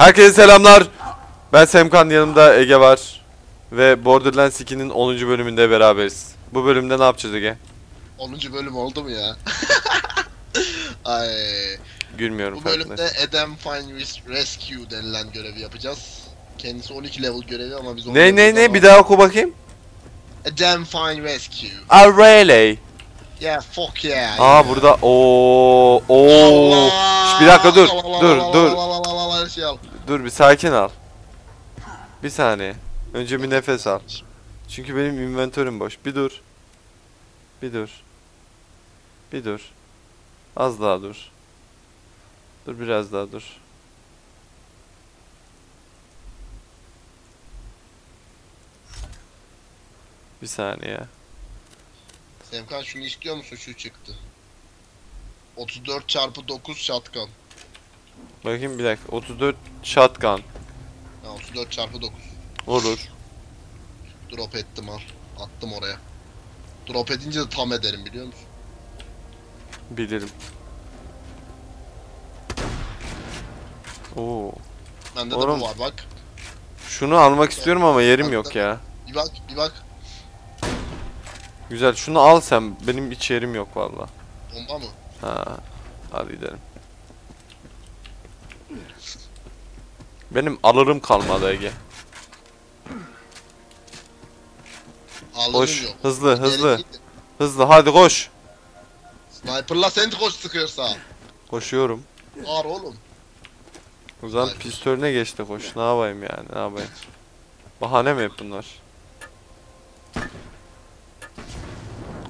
Herkese selamlar. Ben Semkan yanımda Ege var. Ve Borderlands 2'nin 10. bölümünde beraberiz. Bu bölümde ne yapacağız Ege? 10. bölüm oldu mu ya? Ay, Gülmüyorum bu bölümde farkındaysan. Adam Fine Rescue denilen görevi yapacağız. Kendisi 12 level görevi ama biz 10 Ne ne ne bir daha oku bakayım. Adam Fine Rescue. Ah really? Yeah, fuck yeah. Aa burada o o bir dakika dur. Dur dur. Dur. Şey al. Dur bir sakin al. Bir saniye. Önce bir nefes al. Çünkü benim inventörüm boş. Bir dur. Bir dur. Bir dur. Az daha dur. Dur biraz daha dur. Bir saniye. Semkan şunu istiyor musun? Şu çıktı. 34 çarpı 9 shotgun. Bakayım bir dakika. 34 shotgun. Ha, 34 çarpı 9. Olur. Drop ettim al. Attım oraya. Drop edince de tam ederim biliyor musun? Bilirim. Oo. Bende de Oğlum. bu var bak. Şunu almak istiyorum ama yerim yok ya. Bir bak bir bak. Güzel. Şunu al sen. Benim hiç yerim yok valla. Bomba mı? Ha. Hadi gidelim. Benim alırım kalmadı Ege. Alırım Koş. yok. Hızlı hızlı. Hızlı hadi koş. Sniper'la sen koş sıkıyorsa. Koşuyorum. Ağır oğlum. O zaman Sniper. pistolüne geçti koş. Ne yapayım yani ne yapayım. Bahane mi hep bunlar?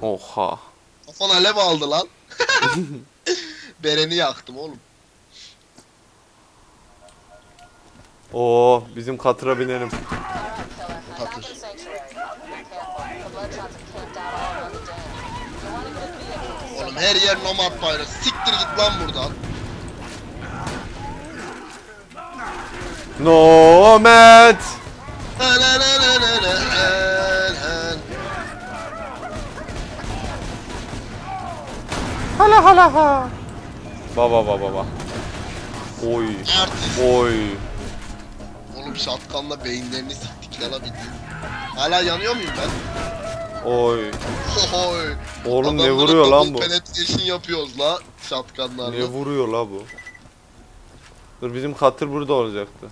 Oha. Kafana alev aldı lan. Bereni yaktım oğlum. Oo bizim katıra binelim. Katır. Oğlum her yer nomad pirate. Siktir git lan buradan. Nomad. Hala hala ha. Baba baba baba. Oy. Oy. Oğlum şatkanla beyinlerini siktik. Hala yanıyor muyum ben? Oy. Oy. Oğlum ne vuruyor lan bu? Penetration yapıyoruz la şatkanlarla. Ne vuruyor la bu? Dur bizim katır burada olacaktı.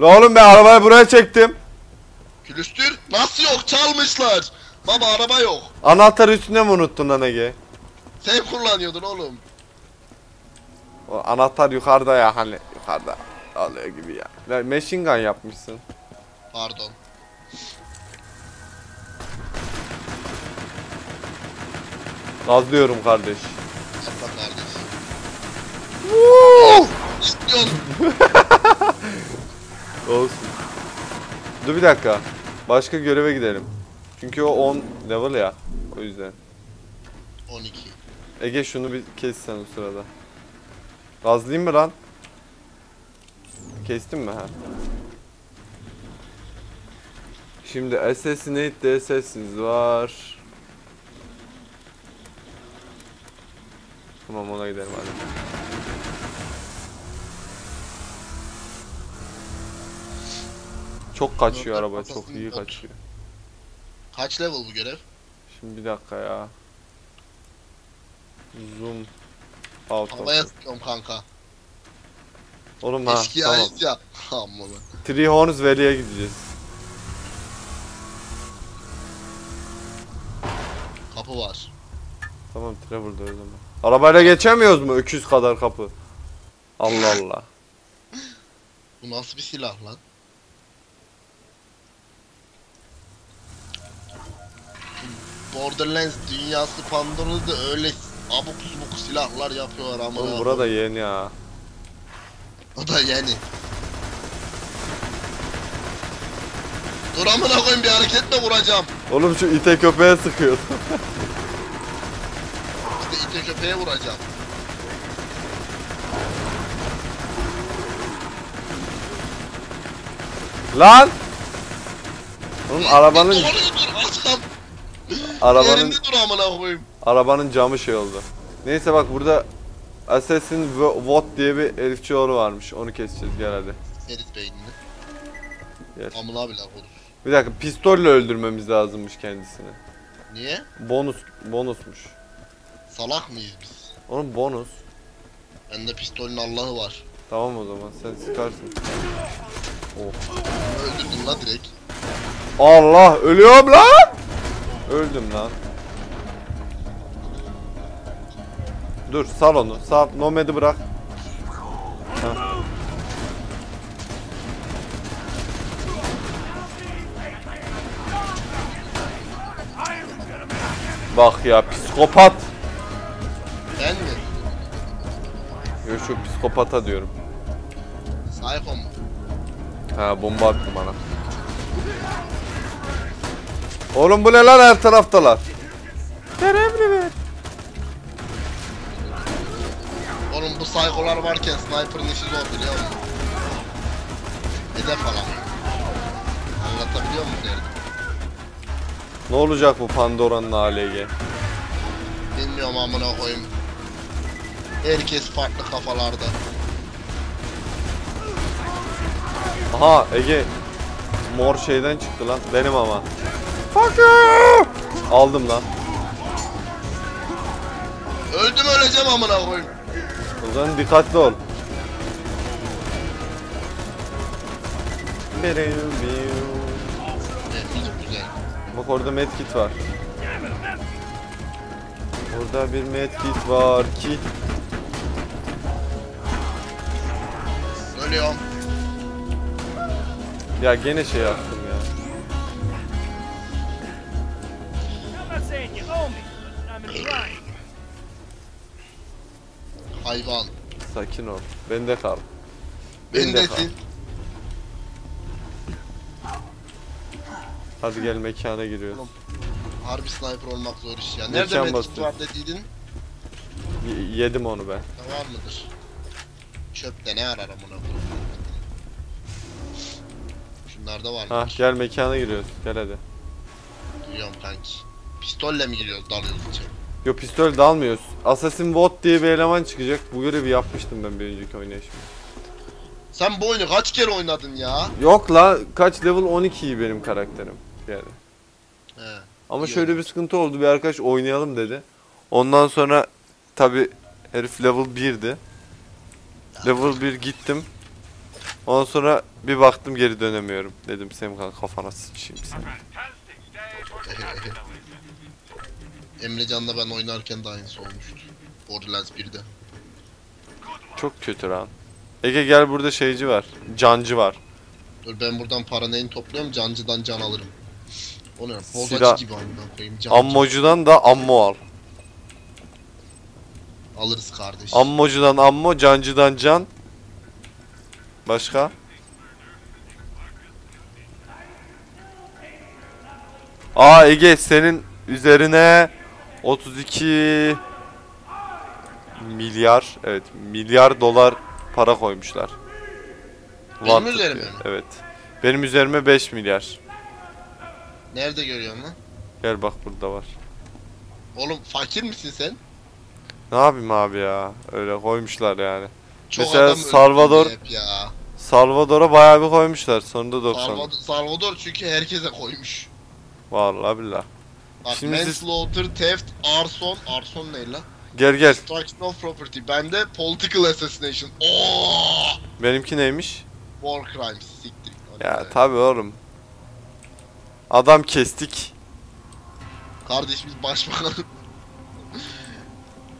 La oğlum ben arabayı buraya çektim. Külüstür nasıl yok çalmışlar. Baba araba yok. Anahtarı üstüne mi unuttun lan Ege? Sen kullanıyordun oğlum. O anahtar yukarıda ya hani yukarıda alıyor gibi ya. Ya machine gun yapmışsın. Pardon. Gazlıyorum kardeş. Yapma kardeş. Woo! Olsun. Dur bir dakika. Başka göreve gidelim. Çünkü o 10 level ya. O yüzden. 12. Ege şunu bir kes sen o sırada. Gazlayayım mı lan? Kestin mi ha? Şimdi Assassinate the Assassins var. Tamam ona gidelim hadi. Çok kaçıyor araba, çok iyi kaçıyor. Kaç level bu görev? Şimdi bir dakika ya. Zoom out. Havaya sıkıyorum kanka. Oğlum ha Eski tamam. ait ya. Amma Three Horns Valley'e gideceğiz. Kapı var. Tamam Trevor'da o zaman. Arabayla geçemiyoruz mu öküz kadar kapı? Allah Allah. Bu nasıl bir silah lan? Borderlands dünyası Pandora'da da öyle abuk subuk silahlar yapıyorlar ama. Oğlum burada yeni ya. O da yeni. Dur amına koyayım bir hareketle vuracağım. Oğlum şu ite köpeğe sıkıyor. İşte ite köpeğe vuracağım. Lan! Oğlum arabanın arabanın dur amına koyayım. arabanın camı şey oldu. Neyse bak burada Assassin Vought diye bir herifçioğlu varmış. Onu keseceğiz gel hadi. Ferit beynini. Gel. Amına bile konuş. Bir dakika pistolle öldürmemiz lazımmış kendisini. Niye? Bonus bonusmuş. Salak mıyız biz? Onun bonus. Bende pistolün Allah'ı var. Tamam o zaman sen sıkarsın. Oh. Öldürdün la direkt. Allah ölüyorum lan. Öldüm lan. Dur sal onu. Sal. Nomad'i bırak. Heh. Bak ya psikopat. Ben mi? Yo şu psikopata diyorum. Psycho mu? Ha bomba attı bana. Oğlum bu ne lan her taraftalar. Görevli Psycholar varken sniper'ın işi zor biliyor musun? Hedef falan. Anlatabiliyor muyum derdim? Ne olacak bu Pandora'nın ALG? Bilmiyorum amına koyayım. Herkes farklı kafalarda. Aha Ege mor şeyden çıktı lan benim ama. Fuck you! Aldım lan. Öldüm öleceğim amına koyayım. O zaman dikkatli ol. Bak orada medkit var. Orada bir medkit var ki. Ölüyorum. Ya gene şey yaptım ya. I'm not saying you owe me, but I'm in line. Hayvan. Sakin ol. Bende kal. Ben de Bendesin. Hadi gel mekana giriyoruz. Oğlum. Harbi sniper olmak zor iş ya. Mekan Nerede medkit bastı. var dediydin? Y- yedim onu ben. Ya Var mıdır? Çöpte ne arar amına? Şunlarda var mı? Ha gel mekana giriyoruz. Gel hadi. Duyuyorum kanki. Pistolle mi giriyoruz dalıyoruz içeri? Yo pistol dalmıyoruz. Assassin Bot diye bir eleman çıkacak. Bu görevi yapmıştım ben bir önceki oynayışımda. Sen bu oyunu kaç kere oynadın ya? Yok la kaç level 12'yi benim karakterim. Yani. He. Ama şöyle oldu. bir sıkıntı oldu. Bir arkadaş oynayalım dedi. Ondan sonra tabi herif level 1'di. Level 1 gittim. Ondan sonra bir baktım geri dönemiyorum. Dedim Semkan kafana sıçayım sen. Emrecan'la ben oynarken de aynısı olmuştu. Borderlands 1'de. Çok kötü lan. Ege gel burada şeyci var. Cancı var. Dur ben buradan para neyini topluyorum cancıdan can alırım. O ne? Bozacı Silah- gibi amına koyayım cancı. Ammocudan da ammo al. Alırız kardeş. Ammocudan ammo, cancıdan can. Başka? Aa Ege senin üzerine 32 milyar evet milyar dolar para koymuşlar. Benim Wanted üzerime diyor. mi? Evet. Benim üzerime 5 milyar. Nerede görüyorsun lan? Gel bak burada var. Oğlum fakir misin sen? Ne yapayım abi ya? Öyle koymuşlar yani. Çok Mesela adam Salvador- hep ya. Salvador'a bayağı bir koymuşlar. Sonunda 90. Salvador, Salvador çünkü herkese koymuş. Vallahi billah. Bak Şimdi siz- manslaughter, theft, arson, arson ne lan? Gel gel. Destruction of property. Bende political assassination. Oo! Benimki neymiş? War crimes. Siktir. Hadi Ya be. tabi oğlum. Adam kestik. Kardeş biz başbakan...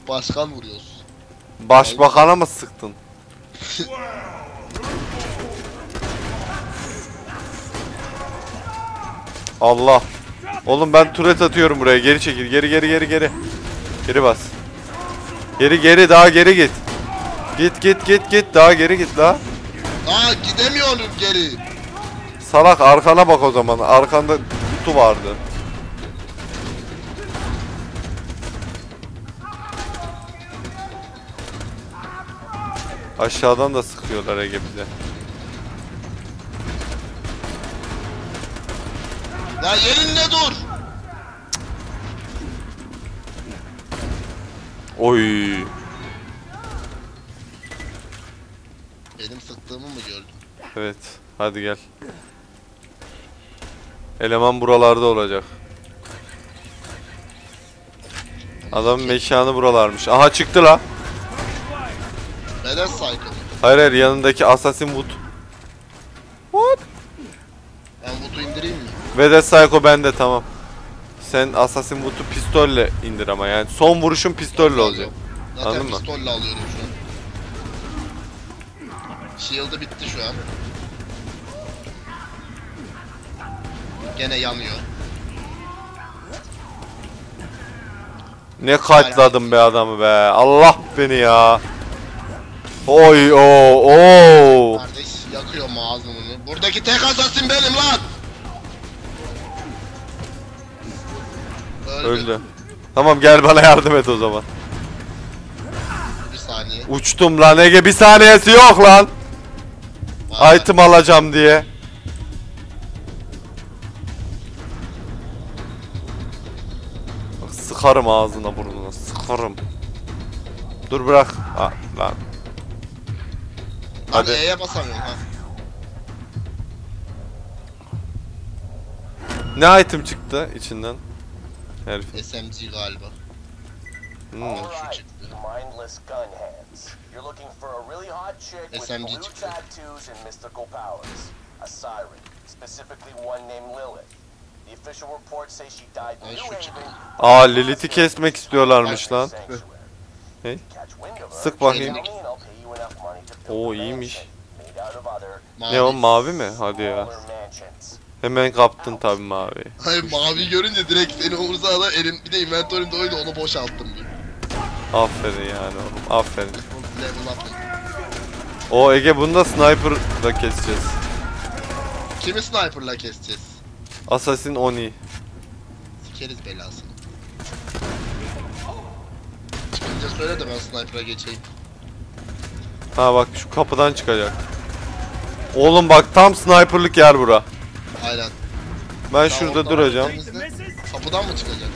Başkan vuruyoruz. Başbakana mı sıktın? Allah. Oğlum ben turet atıyorum buraya. Geri çekil. Geri geri geri geri. Geri bas. Geri geri daha geri git. Git git git git daha geri git la. Aa gidemiyorum geri. Salak arkana bak o zaman. Arkanda kutu vardı. Aşağıdan da sıkıyorlar Ege bize. Ya yerinde dur. Oy. Benim sıktığımı mı gördün? Evet. Hadi gel. Eleman buralarda olacak. Adamın mekanı buralarmış. Aha çıktı la. Neden saygı? Hayır hayır yanındaki Assassin Wood. Ve de Psycho bende tamam. Sen Assassin Wood'u pistolle indir ama yani son vuruşun pistolle olacak. Zaten Anladın mı? pistolle alıyorum şu an. Shield'ı bitti şu an. Gene yanıyor. Ne katladım be adamı be. Allah beni ya. Oy o o. Kardeş yakıyor ağzını. Buradaki tek assassin benim lan. Öldü. Tamam gel bana yardım et o zaman. Bir saniye. Uçtum lan Ege bir saniyesi yok lan. Vay. Item alacağım diye. Bak sıkarım ağzına burnuna sıkarım. Dur bırak. Ha, lan. Hadi. Hadi. E'ye basamıyorum ha. Ne item çıktı içinden? Herif. SMG galiba. Hmm. Şu çıktı. mindless gun hands. You're looking for a really hot chick with SMG çıktı. tattoos and mystical powers. A siren, specifically one named Lilith. The official reports say she died in Ay, New şu çıktı. Haven. Aa Lilith'i kesmek istiyorlarmış lan. Hey. Sık bakayım. Oo, iyiymiş. Ne o mavi mi? Hadi ya. Hemen kaptın tabi mavi. Hayır mavi görünce direkt seni umursağına elim bir de inventörümde oydu onu boşalttım. Aferin yani oğlum aferin. O Ege bunu da sniper'la keseceğiz. Kimi sniper'la keseceğiz? Assassin Oni. Sikeriz belasını. Çıkınca söyle de ben sniper'a geçeyim. Ha bak şu kapıdan çıkacak. Oğlum bak tam sniper'lık yer bura. Aynen. Ben Tamam, şurada duracağım. Kapıdan mı çıkacak?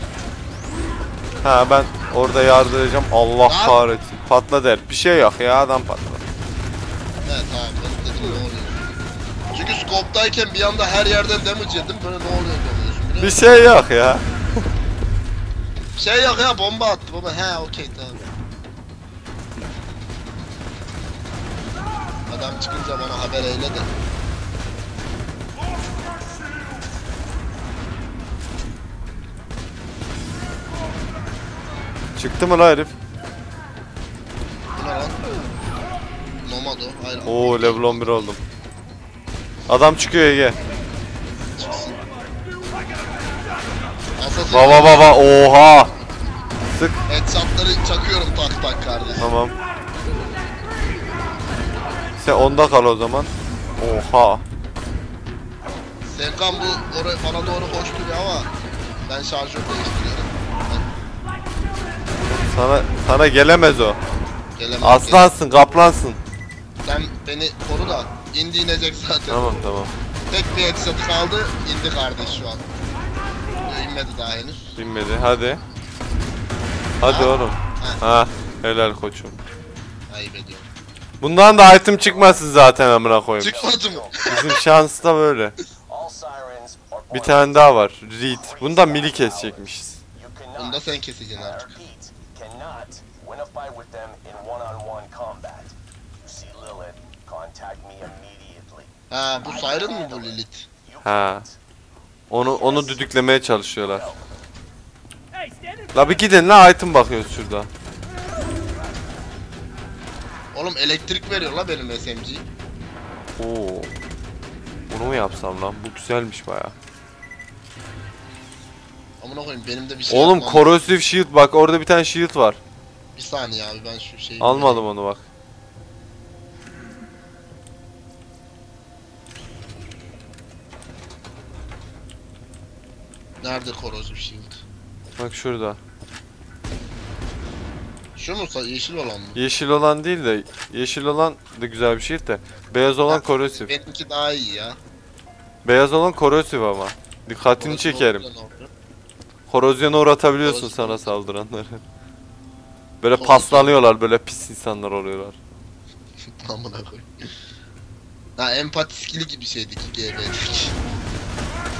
Ha ben orada yardıracağım. Allah Lan! kahretsin. Patla der. Bir şey yok ya adam patla. Evet tamam ben dedim ne oluyor. Çünkü scope'dayken bir anda her yerden damage yedim böyle ne oluyor diyorsun Bir şey yok ya. Şey yok ya bomba attı baba he okey tamam. Adam çıkınca bana haber eyle de. Çıktı mı la herif? Nomad o. Hayır. Oo level 11 oldum. Adam çıkıyor Ege. Baba baba oha. Sık. Headshotları çakıyorum tak tak kardeşim. Tamam. Sen onda kal o zaman. Oha. Sevkan bu oraya bana doğru koşturuyor ama ben şarjör değiştiriyorum. Sana sana gelemez o. Gelemem. Aslansın, kaplansın. Sen beni koru da indi inecek zaten. Tamam tamam. Tek bir headshot kaldı indi kardeş şu an. Yo, inmedi daha henüz. Binmedi. Hadi. Hadi Ha? oğlum. Ha. Ha, helal koçum. Ayıp ediyorum. Bundan da item çıkmasın zaten amına koyayım. Çıkmadı mı? Bizim şans da böyle. Bir tane daha var. Reed. Bundan mili kesecekmişiz. Bunu da sen keseceksin artık. Cannot win a fight with them in one-on-one combat. You see Lilith, contact me immediately. Ha bu Siren mı bu Lilith? Ha. Onu onu düdüklemeye çalışıyorlar. La bir gidin la item bakıyoruz şurada. Oğlum elektrik veriyor la benim SMG. Oo. Bunu mu yapsam lan? Bu güzelmiş baya. Amına koyayım benim de bir şey Oğlum yapmam- corrosive shield bak orada bir tane shield var. Bir saniye abi ben şu şeyi... Almadım onu bak. Nerede Corrosive Shield? Bak şurada. Şu mu? Yeşil olan mı? Yeşil olan değil de yeşil olan da güzel bir shield de beyaz olan corrosive. Benimki daha iyi ya. Beyaz olan corrosive ama. Dikkatini çekerim. olunca ne oluyor? Korozyona uğratabiliyorsun Corrosive sana saldıranları. Böyle Corrosive. paslanıyorlar böyle pis insanlar oluyorlar. Amına koyayım. Ha empati skili gibi şeydi ki GB'deki.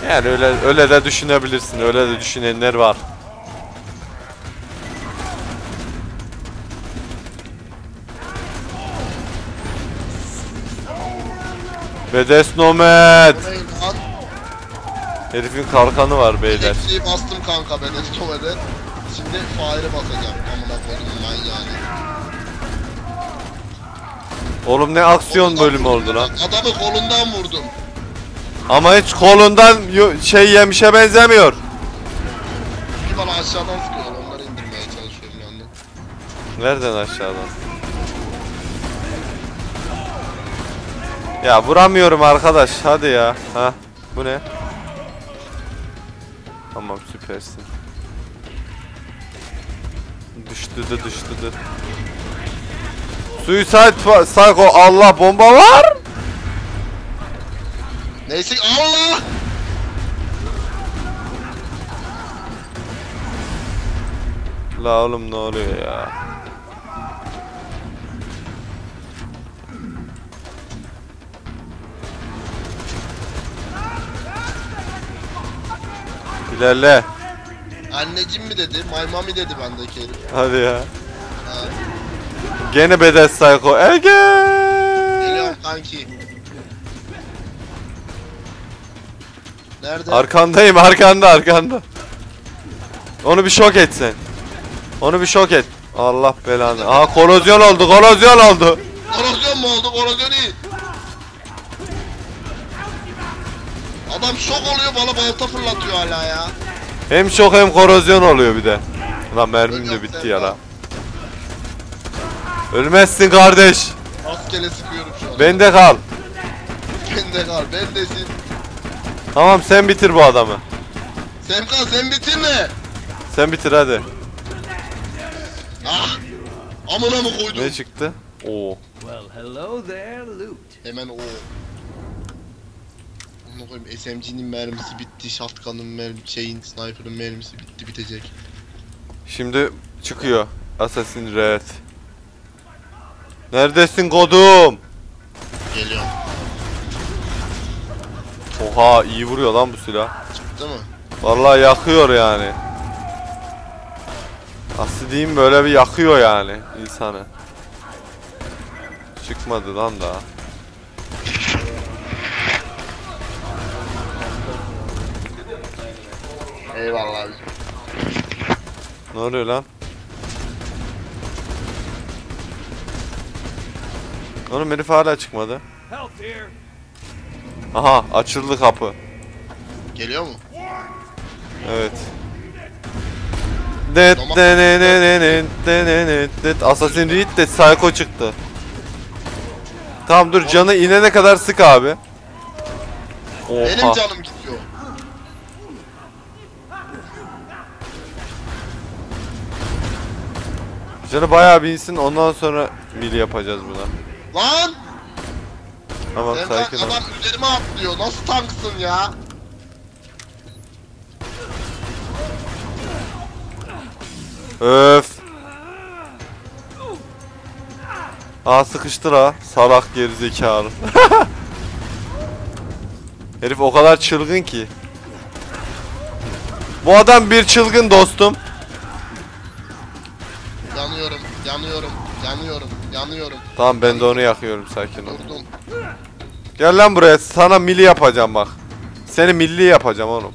Yani öyle öyle de düşünebilirsin. Öyle de düşünenler var. Bedes Nomad. Lan? Herifin kalkanı var beyler. Elektriği bastım kanka ben Estoma'da. Şimdi fire'ı basacağım. Amına koydum lan yani. Oğlum ne aksiyon bölümü oldu lan. Adamı kolundan vurdum. Ama hiç kolundan şey yemişe benzemiyor. Bir bana aşağıdan sıkıyor. Onları indirmeye çalışıyorum yani. Nereden aşağıdan? Ya vuramıyorum arkadaş. Hadi ya. Ha, bu ne? Tamam süpersin. Düştü de düştü de. Suicide Psycho Allah bomba var. Neyse Allah! La oğlum ne oluyor ya? İlerle. Anneciğim mi dedi? My mommy dedi bendeki herif. Hadi ya. Ha, Gene Bedes Psycho. Ege. geliyorum kanki. Nerede? Arkandayım arkanda arkanda. Onu bir şok et sen. Onu bir şok et. Allah belanı. Aha korozyon oldu korozyon oldu. Korozyon mu oldu? Korozyon iyi. Adam şok oluyor bana balta fırlatıyor hala ya. Hem şok hem korozyon oluyor bir de. Lan mermim de bitti ya la. Ölmezsin kardeş. Rastgele sıkıyorum şu an. Bende kal. Bende kal. Bendesin. Tamam sen bitir bu adamı. Semkan sen bitirme. Sen bitir hadi. Ah. Amına mı koydum? Ne çıktı? Oo. Well, hello there, loot. Hemen o. Koyayım SMG'nin mermisi bitti. Shotgun'ın mermisi, şeyin sniper'ın mermisi bitti bitecek. Şimdi çıkıyor. Assassin Red. Neredesin kodum? Geliyorum. Oha iyi vuruyor lan bu silah. Değil mi? Vallahi yakıyor yani. Nasıl diyeyim böyle bir yakıyor yani insanı. Çıkmadı lan daha. Eyvallah abi. Ne oluyor lan? Oğlum herif hala çıkmadı. Aha açıldı kapı. Geliyor mu? Evet. Det Tamam. denenenen denenen det Assassin Creed de Psycho çıktı. Tamam dur canı inene kadar sık abi. Benim Oha. canım Canı bayağı bir insin ondan sonra mili yapacağız buna. Lan! Tamam Semkan sakin ol. adam üzerime atlıyor. Nasıl tanksın ya? Öf. Aa sıkıştır ha. Salak gerizekalı. Herif o kadar çılgın ki. Bu adam bir çılgın dostum. Yanıyorum, yanıyorum. Tamam ben de onu yakıyorum sakin ol. Durdum. Gel lan buraya sana milli yapacağım bak. Seni milli yapacağım oğlum.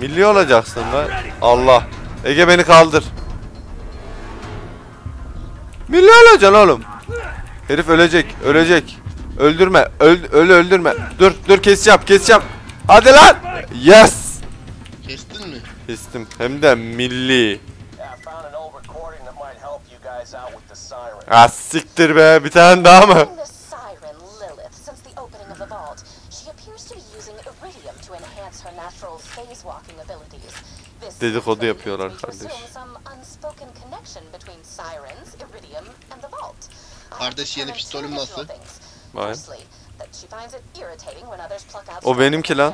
Milli olacaksın lan. Allah. Ege beni kaldır. Milli olacaksın oğlum. Herif ölecek, ölecek. Öldürme, öl, ölü öldürme. Dur, dur keseceğim, keseceğim. Hadi lan. Yes. Kestin mi? Kestim. Hem de milli. Ah siktir be. Bir tane daha mı? Dedikodu yapıyorlar kardeş. Kardeş, yeni pistolüm nasıl? Vay. O benimki lan.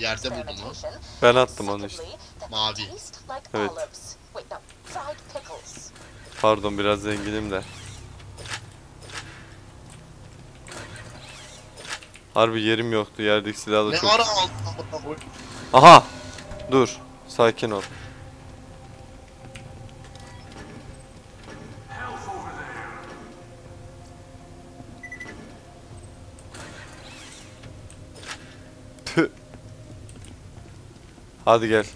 Yerde buldum lan. Ben attım onu işte. Mavi. Evet. Pardon biraz zenginim de. Harbi yerim yoktu. Yerdeki silahla çok... Ne ara? Aha! Dur. Sakin ol. Hadi gel.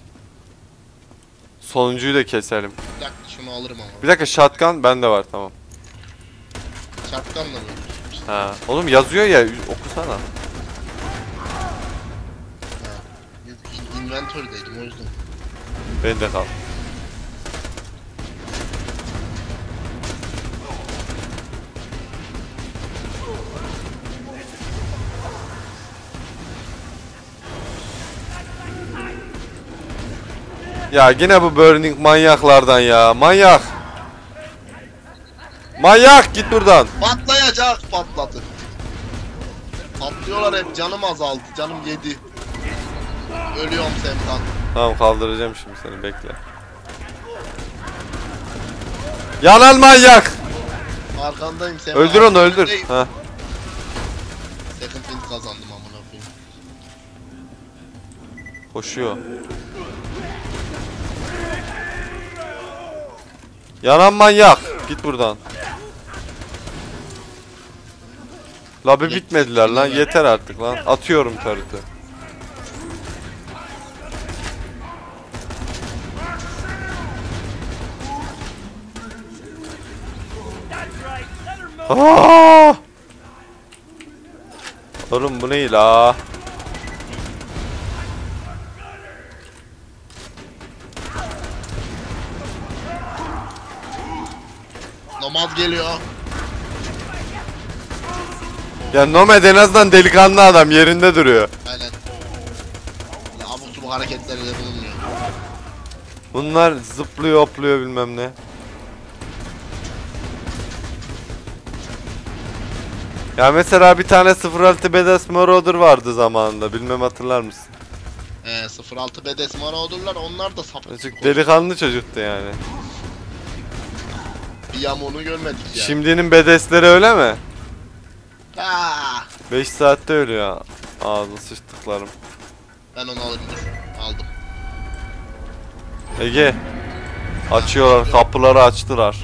Sonuncuyu da keselim. Bir dakika şunu alırım ama. Bir dakika shotgun bende var tamam. Da böyle. Ha. Oğlum yazıyor ya okusana. In- Inventory'deydim o yüzden. Bende kal. Ya yine bu burning manyaklardan ya. Manyak. Manyak git buradan. Patlayacak patladı. Patlıyorlar hep canım azaldı. Canım yedi. Ölüyorum Semkan. Tamam kaldıracağım şimdi seni bekle. Yanan manyak. Arkandayım Semkan. Öldür onu öldür. Ha. Second kazandım amına koyayım. Koşuyor. Yanan manyak. Git buradan. La bir bitmediler lan. Yeter artık lan. Atıyorum tarıtı. That's right. Let her move. Aa! Oğlum bu ne la? Nomad geliyor. Ya Nomad en azından delikanlı adam yerinde duruyor. Aynen. Ya abuk subuk hareketleri de bulunmuyor. Bunlar zıplıyor hopluyor bilmem ne. Ya mesela bir tane 06 Badass Marauder vardı zamanında. Bilmem hatırlar mısın? Ee, 06 bedes Marauder'lar onlar da sapık. Çocuk delikanlı çocuktu yani. Bir yamunu görmedik ya. Şimdinin bedesleri öyle mi? Aa, 5 saatte ölüyor. Ağzını sıçtıklarım. ben onu alırım dur. Aldım. Ege. Açıyorlar kapıları açtılar.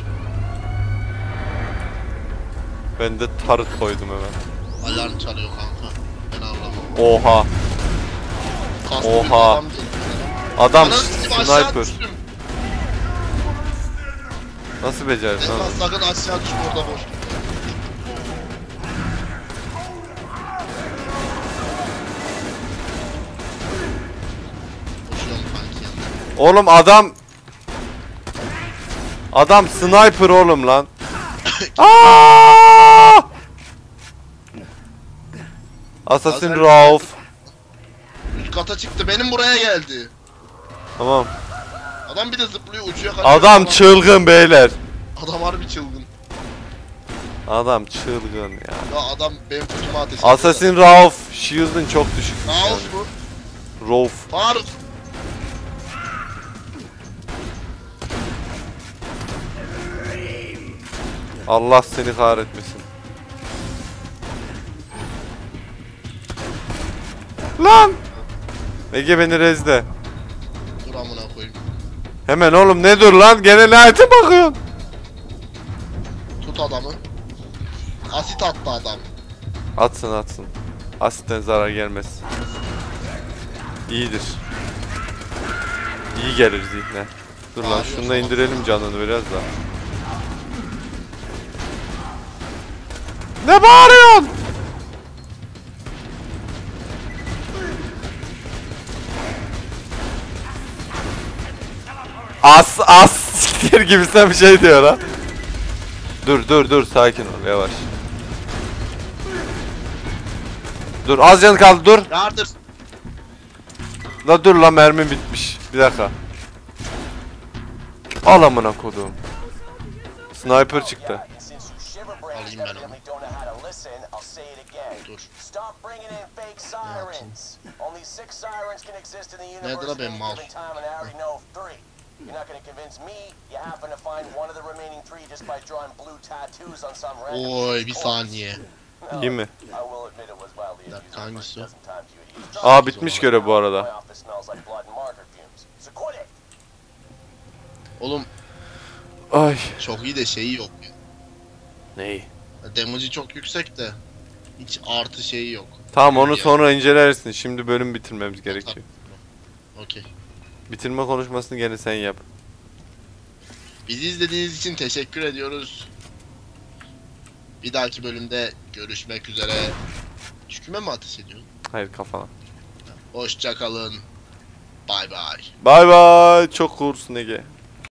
Ben de tarıt koydum hemen. Alarm çalıyor kanka. Ben anlamam. Oha. Kastı Oha. bir adam. Adam Ananı sikeyim, aşağı sniper. düştüm. Nasıl becerdin Esma lan? sakın aşağı düşme orada boş. Oğlum adam Adam sniper oğlum lan. Aa! Assassin Rauf. Üst kata çıktı benim buraya geldi. Tamam. Adam bir de zıplıyor uçuyor kaçıyor. Adam çılgın beyler. Adam harbi çılgın. Adam çılgın ya. Ya adam benim kutuma ateş ediyor. Assassin Rauf. Shield'ın çok düşük. Rauf mu? Rauf. Faruk. Allah seni kahretmesin. Lan! Ege beni rezde. Hemen oğlum ne dur lan? Gene lanete bakıyorsun. Tut adamı. Asit attı adam. Atsın atsın. Asitten zarar gelmez. İyidir. İyi gelir zihne. Dur lan şunu da indirelim canını biraz da. Ne bağırıyorsun? As as siktir gibisinden bir şey diyor ha. Dur dur dur sakin ol yavaş. Dur az can kaldı dur. Yardır. La dur la mermi bitmiş. Bir dakika. Al amına kodum. Sniper çıktı. Alayım ben onu. Dur. Universe la benim any You're not gonna convince me. You happen to find one of the remaining three just by drawing blue tattoos on some random Oy bir saniye. İyi mi? I will admit it was wildly dakika, hangisi o? Aa bitmiş görev bu arada. Oğlum Ay. çok iyi de şeyi yok. ya. Neyi? Damage'i çok yüksek de hiç artı şeyi yok. Tamam onu Yani. sonra incelersin. Şimdi bölüm bitirmemiz gerekiyor. Okey. Bitirme konuşmasını gene sen yap. Bizi izlediğiniz için teşekkür ediyoruz. Bir dahaki bölümde görüşmek üzere. Çüküme mi ateş ediyorsun? Hayır kafana. Hoşça kalın. Bay bay. Bay bay. Çok kursun Ege.